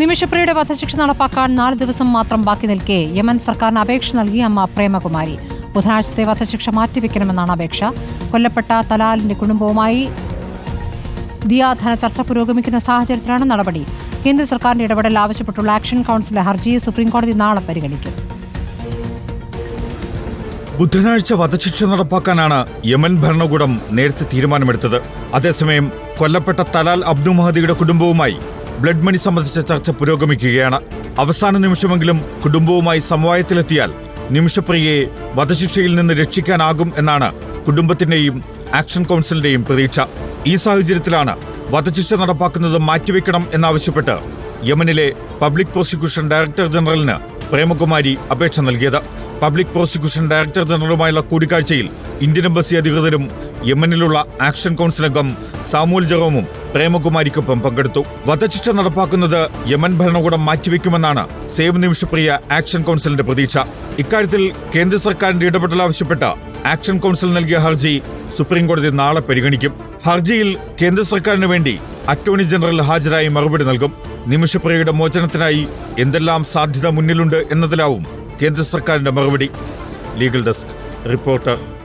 നിമിഷപ്രിയയുടെ വധശിക്ഷ നടപ്പാക്കാൻ നാല് ദിവസം മാത്രം ബാക്കി നിൽക്കെ യമൻ സർക്കാരിന് അപേക്ഷ നൽകി അമ്മ പ്രേമകുമാരി. ബുധനാഴ്ചത്തെ വധശിക്ഷ മാറ്റിവെക്കണമെന്നാണ് അപേക്ഷ. കൊല്ലപ്പെട്ട തലാലിന്റെ കുടുംബവുമായി ദിയാധന ചർച്ച പുരോഗമിക്കുന്ന സാഹചര്യത്തിലാണ് നടപടി. കേന്ദ്ര സർക്കാരിന്റെ ഇടപെടൽ ആവശ്യപ്പെട്ടുള്ള ആക്ഷൻ കൌൺസിലെ ഹർജി സുപ്രീംകോടതി നാളെ പരിഗണിക്കും. ബുധനാഴ്ച വധശിക്ഷ നടപ്പാക്കാനാണ് യമൻ ഭരണകൂടം നേരത്തെ തീരുമാനമെടുത്തത്. അതേസമയം കൊല്ലപ്പെട്ട തലാൽ അബ്ദു മഹദിയുടെ കുടുംബവുമായി ബ്ലഡ് മണി സംബന്ധിച്ച ചർച്ച പുരോഗമിക്കുകയാണ്. അവസാന നിമിഷമെങ്കിലും കുടുംബവുമായി സമവായത്തിലെത്തിയാൽ നിമിഷപ്രിയയെ വധശിക്ഷയിൽ നിന്ന് രക്ഷിക്കാനാകും എന്നാണ് കുടുംബത്തിന്റെയും ആക്ഷൻ കൗൺസിലിന്റെയും പ്രതീക്ഷ. ഈ സാഹചര്യത്തിലാണ് വധശിക്ഷ നടപ്പാക്കുന്നത് മാറ്റിവെക്കണം എന്നാവശ്യപ്പെട്ട് യമനിലെ പബ്ലിക് പ്രോസിക്യൂഷൻ ഡയറക്ടർ ജനറലിന് പ്രേമകുമാരി അപേക്ഷ നൽകിയത്. പബ്ലിക് പ്രോസിക്യൂഷൻ ഡയറക്ടർ ജനറലുമായുള്ള കൂടിക്കാഴ്ചയിൽ ഇന്ത്യൻ എംബസി അധികൃതരും യമനിലുള്ള ആക്ഷൻ കൗൺസിൽ അംഗം സാമുൽ ജറോമും പ്രേമകുമാരിക്കൊപ്പം പങ്കെടുത്തു. വധശിക്ഷ നടപ്പാക്കുന്നത് യമൻ ഭരണകൂടം മാറ്റിവെക്കുമെന്നാണ് സേവ് നിമിഷപ്രിയ ആക്ഷൻ കൗൺസിലിന്റെ പ്രതീക്ഷ. ഇക്കാര്യത്തിൽ കേന്ദ്ര സർക്കാരിന്റെ ഇടപെടൽ ആവശ്യപ്പെട്ട് ആക്ഷൻ കൗൺസിൽ നൽകിയ ഹർജി സുപ്രീംകോടതി നാളെ പരിഗണിക്കും. ഹർജിയിൽ കേന്ദ്ര സർക്കാരിന് വേണ്ടി അറ്റോർണി ജനറൽ ഹാജരായി മറുപടി നൽകും. നിമിഷപ്രിയയുടെ മോചനത്തിനായി എന്തെല്ലാം സാധ്യത മുന്നിലുണ്ട് എന്നതിലാവും കേന്ദ്ര സർക്കാരിന്റെ മറുപടി. Legal desk reporter